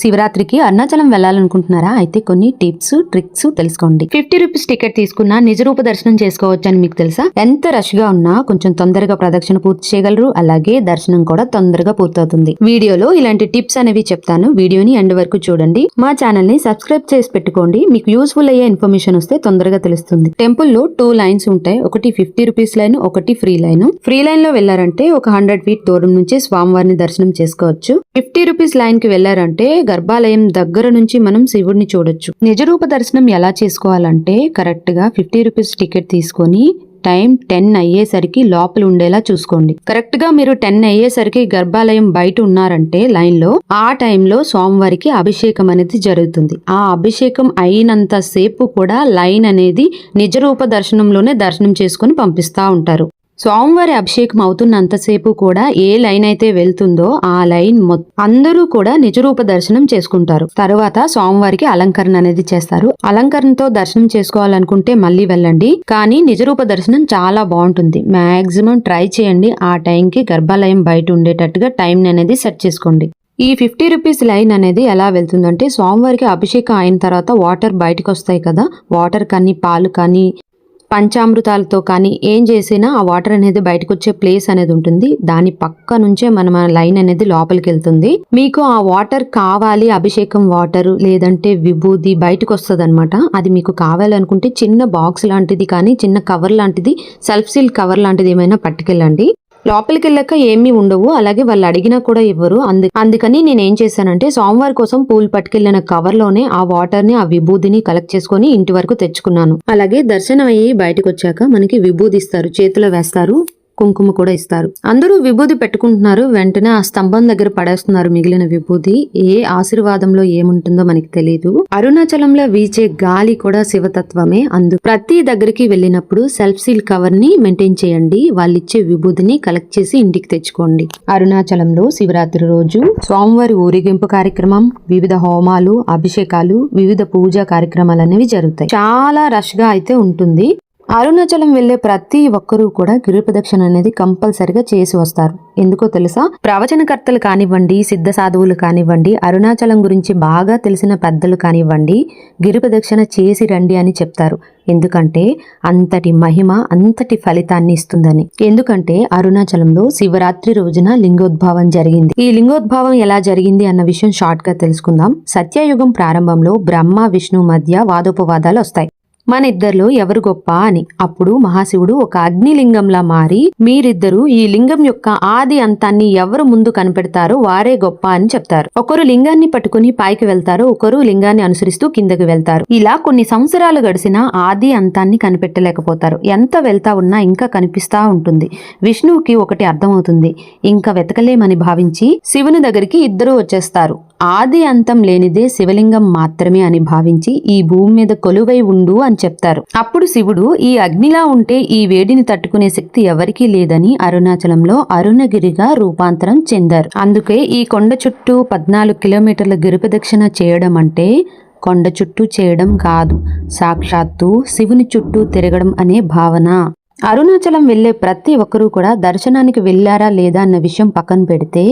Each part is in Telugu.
శివరాత్రికి అరుణాచలం వెళ్ళాలనుకుంటున్నారా? అయితే కొన్ని టిప్స్ ట్రిక్స్ తెలుసుకోండి. ఫిఫ్టీ రూపీస్ టికెట్ తీసుకున్నా నిజరూప దర్శనం చేసుకోవచ్చు అని మీకు తెలుసా? ఎంత రష్గా ఉన్నా కొంచెం తొందరగా ప్రదక్షిణ పూర్తి చేయగలరు. అలాగే దర్శనం కూడా తొందరగా పూర్తవుతుంది. వీడియోలో ఇలాంటి టిప్స్ అనేవి చెప్తాను. వీడియోని ఎండ్ వరకు చూడండి. మా ఛానల్ని సబ్స్క్రైబ్ చేసి పెట్టుకోండి. మీకు యూస్ఫుల్ అయ్యే ఇన్ఫర్మేషన్ వస్తే తొందరగా తెలుస్తుంది. టెంపుల్లో టూ లైన్స్ ఉంటాయి. ఒకటి ఫిఫ్టీ రూపీస్ లైన్ ఒకటి ఫ్రీ లైన్. ఫ్రీ లైన్లో వెళ్ళారంటే ఒక హండ్రెడ్ ఫీట్ దూరం నుంచి స్వామివారిని దర్శనం చేసుకోవచ్చు. ఫిఫ్టీ రూపీస్ లైన్కి వెళ్ళారంటే గర్భాలయం దగ్గర నుంచి మనం శివుడిని చూడొచ్చు. నిజరూప దర్శనం ఎలా చేసుకోవాలంటే కరెక్ట్గా ఫిఫ్టీ రూపీస్ టికెట్ తీసుకొని టైం టెన్ అయ్యేసరికి లోపల ఉండేలా చూసుకోండి. కరెక్ట్గా మీరు టెన్ అయ్యేసరికి గర్భాలయం బయట ఉన్నారంటే లైన్లో ఆ టైంలో స్వామివారికి అభిషేకం అనేది జరుగుతుంది. ఆ అభిషేకం అయినంత సేపు కూడా లైన్ అనేది నిజరూప దర్శనంలోనే దర్శనం చేసుకుని పంపిస్తా ఉంటారు. స్వామివారి అభిషేకం అవుతున్నంతసేపు కూడా ఏ లైన్ అయితే వెళ్తుందో ఆ లైన్ మొత్తం అందరూ కూడా నిజరూప దర్శనం చేసుకుంటారు. తర్వాత స్వామివారికి అలంకరణ అనేది చేస్తారు. అలంకరణతో దర్శనం చేసుకోవాలనుకుంటే మళ్ళీ వెళ్ళండి. కానీ నిజరూప దర్శనం చాలా బాగుంటుంది. మాక్సిమం ట్రై చేయండి. ఆ టైంకి గర్భాలయం బయట ఉండేటట్టుగా టైం అనేది సెట్ చేసుకోండి. ఈ ఫిఫ్టీ రూపీస్ లైన్ అనేది ఎలా వెళ్తుందంటే స్వామివారికి అభిషేకం అయిన తర్వాత వాటర్ బయటకు వస్తాయి కదా. వాటర్ కానీ పాలు కానీ పంచామృతాలతో కానీ ఏం చేసినా ఆ వాటర్ అనేది బయటకు వచ్చే ప్లేస్ అనేది ఉంటుంది. దాని పక్క నుంచే మనం లైన్ అనేది లోపలికి వెళ్తుంది మీకు ఆ వాటర్ కావాలి అభిషేకం వాటర్ లేదంటే విభూది బయటకు వస్తుంది అనమాట అది మీకు కావాలనుకుంటే చిన్న బాక్స్ లాంటిది కానీ చిన్న కవర్ లాంటిది సెల్ఫ్ సీల్ కవర్ లాంటిది ఏమైనా పట్టుకెళ్ళండి. లోపలికి వెళ్ళాక ఏమీ ఉండవు అలాగే వాళ్ళు అడిగినా కూడా ఇవ్వరు. అందు అందుకని నేను ఏం చేశానంటే సోమవారం కోసం పూలు పట్టుకెళ్ళిన కవర్లోనే ఆ వాటర్ని ఆ విభూదిని కలెక్ట్ చేసుకొని ఇంటి వరకు తెచ్చుకున్నాను. అలాగే దర్శనం అయ్యి బయటకు వచ్చాక మనకి విభూదిస్తారు చేతిలో వేస్తారు. కుంకుమ కూడా ఇస్తారు. అందరూ విభూది పెట్టుకుంటున్నారు. వెంటనే ఆ స్తంభం దగ్గర పడేస్తున్నారు మిగిలిన విభూది ఏ ఆశీర్వాదంలో ఏముంటుందో మనకి తెలియదు అరుణాచలంలో వీచే గాలి కూడా శివతత్వమే. అందు ప్రతి దగ్గరికి వెళ్ళినప్పుడు సెల్ఫ్ సీల్ కవర్ని మెయింటైన్ చేయండి. వాళ్ళు ఇచ్చే విభూదిని కలెక్ట్ చేసి ఇంటికి తెచ్చుకోండి. అరుణాచలంలో శివరాత్రి రోజు స్వామివారి ఊరేగింపు కార్యక్రమం వివిధ హోమాలు అభిషేకాలు వివిధ పూజా కార్యక్రమాలు అనేవి జరుగుతాయి. చాలా రష్గా అయితే ఉంటుంది. అరుణాచలం వెళ్ళే ప్రతి ఒక్కరూ కూడా గిరి ప్రదక్షిణ అనేది కంపల్సరిగా చేసి వస్తారు. ఎందుకో తెలుసా? ప్రవచనకర్తలు కానివ్వండి సిద్ధ సాధువులు కానివ్వండి అరుణాచలం గురించి బాగా తెలిసిన పెద్దలు కానివ్వండి గిరి ప్రదక్షిణ చేసి రండి అని చెప్తారు. ఎందుకంటే అంతటి మహిమ అంతటి ఫలితాన్ని ఇస్తుందని. ఎందుకంటే అరుణాచలంలో శివరాత్రి రోజున లింగోద్భావం జరిగింది. ఈ లింగోద్భావం ఎలా జరిగింది అన్న విషయం షార్ట్గా తెలుసుకుందాం. సత్యయుగం ప్రారంభంలో బ్రహ్మ విష్ణు మధ్య వాదోపవాదాలు వస్తాయి. మన ఇద్దరిలో ఎవరు గొప్ప అని. అప్పుడు మహాశివుడు ఒక అగ్నిలింగంలా మారి మీరిద్దరూ ఈ లింగం యొక్క ఆది అంతాన్ని ఎవరు ముందు కనిపెడతారో వారే గొప్ప అని చెప్తారు. ఒకరు లింగాన్ని పట్టుకుని పైకి వెళ్తారు ఒకరు లింగాన్ని అనుసరిస్తూ కిందకి వెళ్తారు. ఇలా కొన్ని సంవత్సరాలు గడిచినా ఆది అంతాన్ని కనిపెట్టలేకపోతారు. ఎంత వెళ్తా ఉన్నా ఇంకా కనిపిస్తా ఉంటుంది. విష్ణువుకి ఒకటి అర్థమవుతుంది. ఇంకా వెతకలేమని భావించి శివుని దగ్గరికి ఇద్దరూ వచ్చేస్తారు. ఆది అంతం లేనిదే శివలింగం మాత్రమే అని భావించి ఈ భూమి మీద కొలువై ఉండు అని చెప్తారు. అప్పుడు శివుడు ఈ అగ్నిలా ఉంటే ఈ వేడిని తట్టుకునే శక్తి ఎవరికీ లేదని అరుణాచలంలో అరుణగిరిగా రూపాంతరం చెందారు. అందుకే ఈ కొండ చుట్టూ పద్నాలుగు కిలోమీటర్ల గిరుపదక్షిణ చేయడం అంటే కొండ చుట్టూ చేయడం కాదు సాక్షాత్తు శివుని చుట్టూ తిరగడం అనే భావన. అరుణాచలం వెళ్ళే ప్రతి ఒక్కరూ కూడా దర్శనానికి వెళ్ళారా లేదా అన్న విషయం పక్కన పెడితే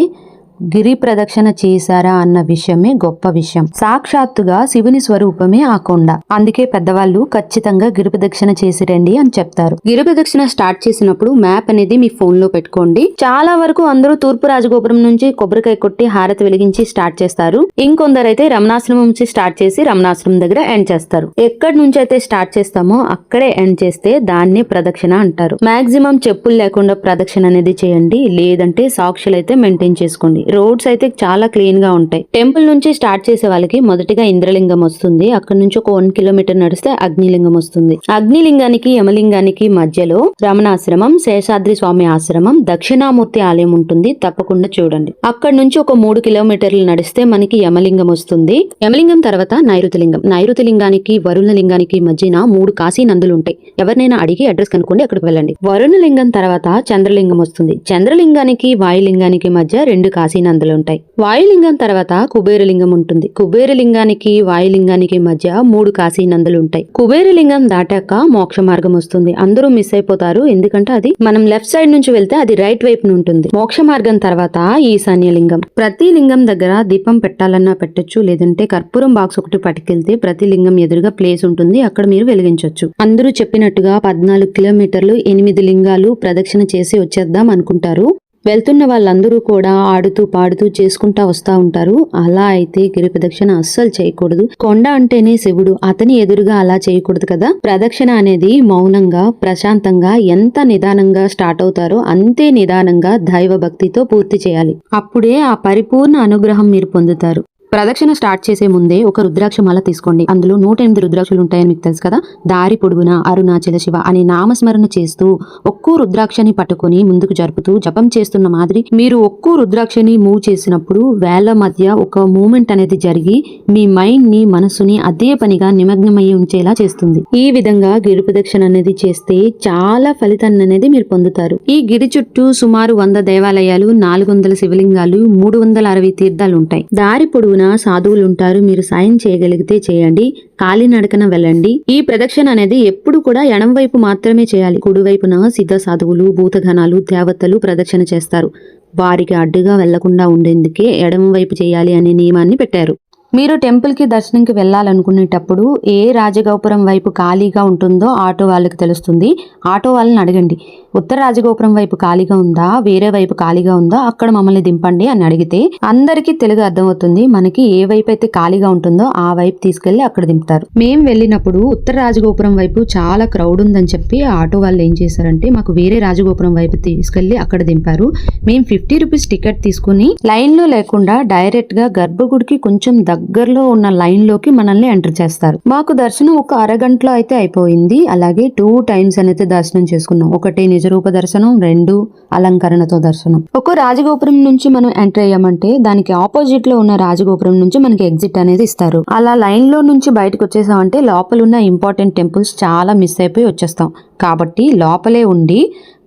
గిరి ప్రదక్షిణ చేశారా అన్న విషయమే గొప్ప విషయం. సాక్షాత్తుగా శివుని స్వరూపమే ఆ కొండ. అందుకే పెద్దవాళ్ళు ఖచ్చితంగా గిరి ప్రదక్షిణ చేసి రండి అని చెప్తారు. గిరి ప్రదక్షిణ స్టార్ట్ చేసినప్పుడు మ్యాప్ అనేది మీ ఫోన్లో పెట్టుకోండి. చాలా వరకు అందరూ తూర్పు రాజగోపురం నుంచి కొబ్బరికాయ కొట్టి హారతి వెలిగించి స్టార్ట్ చేస్తారు. ఇంకొందరైతే రమణాశ్రమం నుంచి స్టార్ట్ చేసి రమణాశ్రమం దగ్గర ఎండ్ చేస్తారు. ఎక్కడి నుంచి అయితే స్టార్ట్ చేస్తామో అక్కడే ఎండ్ చేస్తే దాన్నే ప్రదక్షిణ అంటారు. మాక్సిమం చెప్పులు లేకుండా ప్రదక్షిణ అనేది చేయండి. లేదంటే సాక్షులైతే మెయింటైన్ చేసుకోండి. రోడ్స్ అయితే చాలా క్లీన్గా ఉంటాయి. టెంపుల్ నుంచి స్టార్ట్ చేసే వాళ్ళకి మొదటిగా ఇంద్రలింగం వస్తుంది. అక్కడ నుంచి ఒక వన్ కిలోమీటర్ నడిస్తే అగ్నిలింగం వస్తుంది. అగ్నిలింగానికి యమలింగానికి మధ్యలో రమణాశ్రమం శేషాద్రి స్వామి ఆశ్రమం దక్షిణామూర్తి ఆలయం ఉంటుంది. తప్పకుండా చూడండి. అక్కడ నుంచి ఒక మూడు కిలోమీటర్లు నడిస్తే మనకి యమలింగం వస్తుంది. యమలింగం తర్వాత నైరుతిలింగం. నైరుతిలింగానికి వరుణ లింగానికి మధ్యన మూడు కాశీ నందులు ఉంటాయి. ఎవరినైనా అడిగి అడ్రస్ కనుక్కోండి అక్కడికి వెళ్ళండి. వరుణ లింగం తర్వాత చంద్రలింగం వస్తుంది. చంద్రలింగానికి వాయులింగానికి మధ్య రెండు కాశీ కాశీ అందులో ఉంటాయి వాయులింగం తర్వాత కుబేరలింగం ఉంటుంది. కుబేరలింగానికి వాయులింగానికి మధ్య మూడు కాశీ నందులు ఉంటాయి కుబేరలింగం దాటాక మోక్ష మార్గం వస్తుంది. అందరూ మిస్ అయిపోతారు. ఎందుకంటే అది మనం లెఫ్ట్ సైడ్ నుంచి వెళ్తే అది రైట్ వైపు ఉంటుంది. మోక్ష మార్గం తర్వాత ఈశాన్య లింగం ప్రతి లింగం దగ్గర దీపం పెట్టాలన్నా పెట్టొచ్చు. లేదంటే కర్పూరం బాక్స్ ఒకటి పట్టుకెళ్తే ప్రతి లింగం ఎదురుగా ప్లేస్ ఉంటుంది. అక్కడ మీరు వెలిగించవచ్చు అందరూ చెప్పినట్టుగా పద్నాలుగు కిలోమీటర్లు ఎనిమిది లింగాలు ప్రదక్షిణ చేసి వచ్చేద్దాం అనుకుంటారు. వెళ్తున్న వాళ్ళందరూ కూడా ఆడుతూ పాడుతూ చేసుకుంటా వస్తా ఉంటారు. అలా అయితే గిరి ప్రదక్షిణ అస్సలు చేయకూడదు. కొండ అంటేనే శివుడు. అతని ఎదురుగా అలా చేయకూడదు కదా? ప్రదక్షిణ అనేది మౌనంగా ప్రశాంతంగా ఎంత నిదానంగా స్టార్ట్ అవుతారో అంతే నిదానంగా దైవ భక్తితో పూర్తి చేయాలి. అప్పుడే ఆ పరిపూర్ణ అనుగ్రహం మీరు పొందుతారు. ప్రదక్షిణ స్టార్ట్ చేసే ముందే ఒక రుద్రాక్ష మాల తీసుకోండి. అందులో నూట ఎనిమిది రుద్రాక్షలు ఉంటాయని మీకు తెలుసు కదా? దారి పొడుగున అరుణాచల శివ అనే నామస్మరణ చేస్తూ ఒక్కో రుద్రాక్షని పట్టుకొని ముందుకు జరుపుతూ జపం చేస్తున్న మాదిరి మీరు ఒక్కో రుద్రాక్షని మూవ్ చేసినప్పుడు వేళ్ళ మధ్య ఒక మూమెంట్ అనేది జరిగి మీ మైండ్ని మనసుని అదే పనిగా నిమగ్నమయ్యి ఉంచేలా చేస్తుంది. ఈ విధంగా గిరి ప్రదక్షిణ అనేది చేస్తే చాలా ఫలితాన్ని అనేది మీరు పొందుతారు. ఈ గిరి చుట్టూ సుమారు వంద దేవాలయాలు నాలుగు వందల శివలింగాలు మూడు వందల అరవై తీర్థాలు ఉంటాయి దారి పొడుగున సాధువులు ఉంటారు మీరు సాయం చేయగలిగితే చేయండి. కాలినడకన వెళ్ళండి. ఈ ప్రదక్షిణ అనేది ఎప్పుడు కూడా ఎడం వైపు మాత్రమే చేయాలి. కుడివైపున సిద్ధ సాధువులు భూతగణాలు దేవతలు ప్రదక్షిణ చేస్తారు. వారికి అడ్డుగా వెళ్ళకుండా ఉండేందుకే ఎడం వైపు చేయాలి అనే నియమాన్ని పెట్టారు. మీరు టెంపుల్కి దర్శనంకి వెళ్ళాలనుకునేటప్పుడు ఏ రాజగోపురం వైపు ఖాళీగా ఉంటుందో ఆటో వాళ్ళకి తెలుస్తుంది. ఆటో వాళ్ళని అడగండి. ఉత్తర రాజగోపురం వైపు ఖాళీగా ఉందా? వేరే వైపు ఖాళీగా ఉందా? అక్కడ మమ్మల్ని దింపండి అని అడిగితే అందరికీ తెలుగు అర్థమవుతుంది. మనకి ఏ వైపు అయితే ఖాళీగా ఉంటుందో ఆ వైపు తీసుకెళ్ళి అక్కడ దింపుతారు. మేము వెళ్ళినప్పుడు ఉత్తర రాజగోపురం వైపు చాలా క్రౌడ్ ఉందని చెప్పి ఆటో వాళ్ళు ఏం చేశారంటే మాకు వేరే రాజగోపురం వైపు తీసుకెళ్ళి అక్కడ దింపారు. మేము ఫిఫ్టీ రూపీస్ టికెట్ తీసుకుని లైన్లో లేకుండా డైరెక్ట్గా గర్భగుడికి కొంచెం దగ్గరలో ఉన్న లైన్లోకి మనల్ని ఎంటర్ చేస్తారు. మాకు దర్శనం ఒక అరగంటలో అయితే అయిపోయింది. అలాగే టూ టైమ్స్ అనేది దర్శనం చేసుకున్నాం. ఒకటి నిజరూప దర్శనం రెండు అలంకరణతో దర్శనం. ఒక రాజగోపురం నుంచి మనం ఎంటర్ అయ్యామంటే దానికి ఆపోజిట్లో ఉన్న రాజగోపురం నుంచి మనకి ఎగ్జిట్ అనేది ఇస్తారు. అలా లైన్లో నుంచి బయటకు వచ్చేసామంటే లోపల ఉన్న ఇంపార్టెంట్ టెంపుల్స్ చాలా మిస్ అయిపోయి వచ్చేస్తాం. కాబట్టి లోపలే ఉండి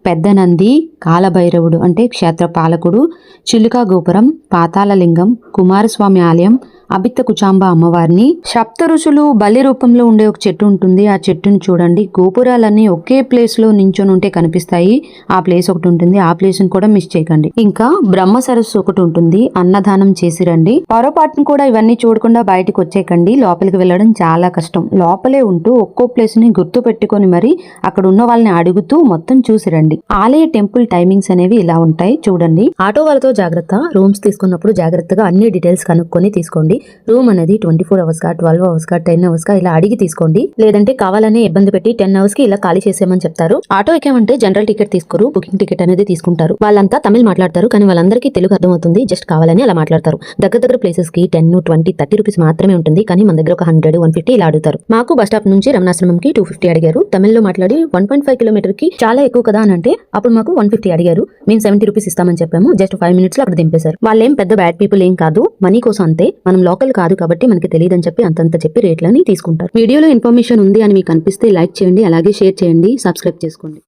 పెద్ద నంది కాలభైరవుడు అంటే క్షేత్ర పాలకుడు చిలుకా గోపురం పాతాళలింగం కుమారస్వామి ఆలయం అబిత్త కుచాంబ అమ్మవారిని. సప్త ఋషులు బలి రూపంలో ఉండే ఒక చెట్టు ఉంటుంది. ఆ చెట్టుని చూడండి. గోపురాలన్నీ ఒకే ప్లేస్లో నించొని ఉంటే కనిపిస్తాయి. ఆ ప్లేస్ ఒకటి ఉంటుంది. ఆ ప్లేస్ని కూడా మిస్ చేయకండి. ఇంకా బ్రహ్మ సరస్సు ఒకటి ఉంటుంది. అన్నదానం చేసి రండి. పొరపాటును కూడా ఇవన్నీ చూడకుండా బయటకు వచ్చేకండి లోపలికి వెళ్ళడం చాలా కష్టం. లోపలే ఉంటూ ఒక్కో ప్లేస్ని గుర్తు పెట్టుకొని మరి అక్కడ ఉన్న వాళ్ళని అడుగుతూ మొత్తం చూసి రండి. ఆలయ టెంపుల్ టైమింగ్స్ అనేవి ఇలా ఉంటాయి. చూడండి. ఆటో వాళ్ళతో జాగ్రత్త. రూమ్స్ తీసుకున్నప్పుడు జాగ్రత్తగా అన్ని డీటెయిల్స్ కనుక్కొని తీసుకోండి. రూమ్ అనేది ట్వంటీ ఫోర్ అవర్స్గా ట్వెల్వ్ అవర్స్గా టెన్ అవర్స్గా ఇలా అడిగి తీసుకోండి. లేదంటే కావాలనే ఇబ్బంది పెట్టి టెన్ అవర్స్కి ఇలా ఖాళీ చేసేయమని చెప్తారు. ఆటో ఎక్కామంటే జనరల్ టికెట్ తీసుకోరు బుకింగ్ టికెట్ అనేది తీసుకుంటారు. వాళ్ళంతా తమిళ్ మాట్లాడతారు కానీ వాళ్ళందరికీ తెలుగు అర్థమవుతుంది జస్ట్ కావాలని అలా మాట్లాడతారు. దగ్గర దగ్గర ప్లేసెస్కి టెన్ ట్వంటీ థర్టీ రూపీస్ మాత్రమే ఉంటుంది కానీ మన దగ్గర ఒక హండ్రెడ్ వన్ ఫిఫ్టీ ఇలా అడుగుతారు. మాకు బస్ స్టాప్ నుంచి రమణాశ్రమంకి టూ ఫిఫ్టీ అడిగారు. తమిళ్ళో మాట్లాడి వన్ పాయింట్ ఫైవ్ కిలోమీటర్కి చాలా ఎక్కువ కదా అని అంటే అప్పుడు మాకు వన్ ఫిఫ్టీ అడిగారు. మేము సెవెంటీ రూపీస్ ఇస్తామని చెప్పాము జస్ట్ ఫైవ్ మినిట్స్లో అక్కడ దింపేశారు. వాళ్ళేం పెద్ద బ్యాడ్ పీపుల్ ఏం కాదు మనీ కోసం అంతే మనం లోకల్ కాదు కాబట్టి మనకి తెలియదని చెప్పి అంతంత చెప్పి రేట్లని తీసుకుంటారు. వీడియోలో ఇన్ఫర్మేషన్ ఉంది అని మీకు అనిపిస్తే లైక్ చేయండి అలాగే షేర్ చేయండి సబ్స్క్రైబ్ చేసుకోండి.